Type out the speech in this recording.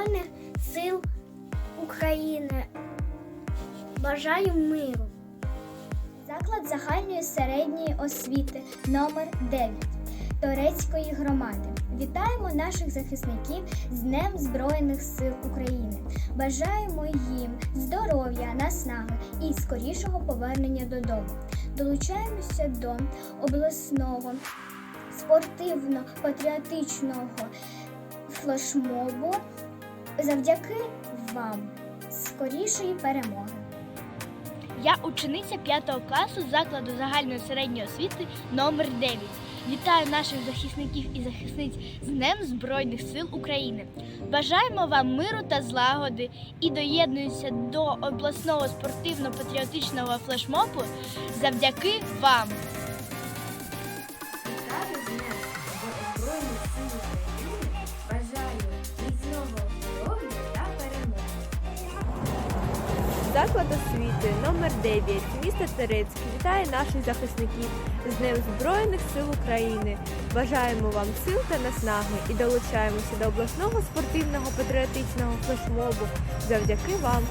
Збройних сил України. Бажаю миру. Заклад загальної середньої освіти номер 9 Торецької громади. Вітаємо наших захисників з Днем Збройних сил України. Бажаємо їм здоров'я, наснаги і скорішого повернення додому. Долучаємося до обласного спортивно-патріотичного флешмобу завдяки вам скорішої перемоги. Я учениця 5 класу закладу загальної середньої освіти номер 9 Вітаю наших захисників і захисниць з Днем Збройних сил України. Бажаємо вам миру та злагоди і доєднуюся до обласного спортивно-патріотичного флешмобу завдяки вам. Заклад освіти номер 9 міста Терецьк вітає наших захисників з Днем Збройних сил України. Бажаємо вам сил та наснаги і долучаємося до обласного спортивного патріотичного флешмобу завдяки вам.